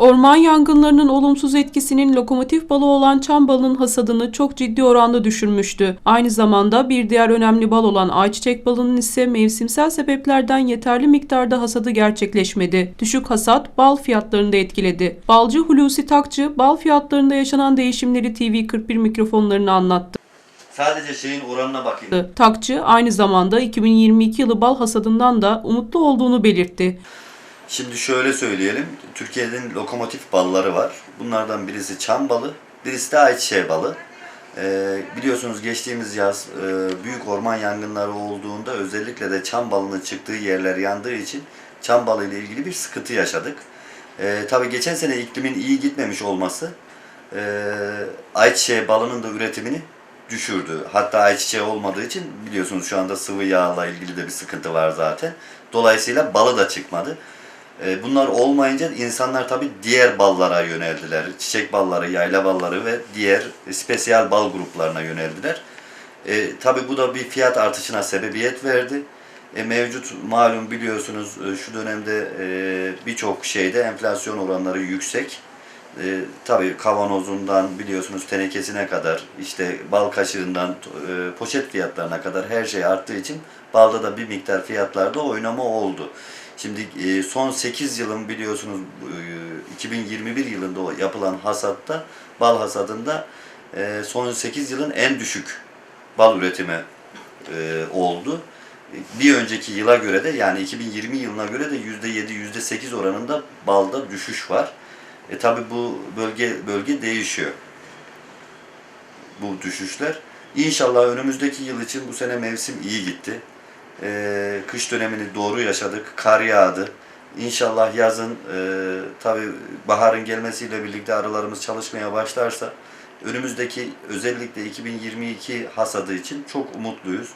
Orman yangınlarının olumsuz etkisinin lokomotif balı olan çam balının hasadını çok ciddi oranda düşürmüştü. Aynı zamanda bir diğer önemli bal olan ayçiçek balının ise mevsimsel sebeplerden yeterli miktarda hasadı gerçekleşmedi. Düşük hasat bal fiyatlarını da etkiledi. Balcı Hulusi Takçı bal fiyatlarında yaşanan değişimleri TV41 mikrofonlarına anlattı. Sadece şeyin oranına bakayım. Takçı aynı zamanda 2022 yılı bal hasadından da umutlu olduğunu belirtti. Şimdi şöyle söyleyelim. Türkiye'nin lokomotif balları var. Bunlardan birisi çam balı, birisi de ayçiçeği balı. Ee, biliyorsunuz geçtiğimiz yaz e, büyük orman yangınları olduğunda özellikle de çam balının çıktığı yerler yandığı için çam balı ile ilgili bir sıkıntı yaşadık. Ee, tabii geçen sene iklimin iyi gitmemiş olması e, ayçiçeği balının da üretimini düşürdü. Hatta ayçiçeği olmadığı için biliyorsunuz şu anda sıvı yağla ilgili de bir sıkıntı var zaten. Dolayısıyla balı da çıkmadı. E, Bunlar olmayınca insanlar tabii diğer ballara yöneldiler. Çiçek balları, yayla balları ve diğer spesiyel bal gruplarına yöneldiler. E, tabii bu da bir fiyat artışına sebebiyet verdi. E, mevcut malum biliyorsunuz e, şu dönemde e, birçok şeyde enflasyon oranları yüksek. E, tabii kavanozundan biliyorsunuz tenekesine kadar işte bal kaşığından e, poşet fiyatlarına kadar her şey arttığı için balda da bir miktar fiyatlarda oynama oldu. Şimdi e, son 8 yılın biliyorsunuz e, 2021 yılında yapılan hasatta bal hasadında e, son 8 yılın en düşük bal üretimi e, oldu. Bir önceki yıla göre de yani 2020 yılına göre de %7 %8 oranında balda düşüş var. E tabi bu bölge bölge değişiyor. Bu düşüşler. İnşallah önümüzdeki yıl için bu sene mevsim iyi gitti. E, kış dönemini doğru yaşadık. Kar yağdı. İnşallah yazın e, tabi baharın gelmesiyle birlikte arılarımız çalışmaya başlarsa önümüzdeki özellikle 2022 hasadı için çok umutluyuz.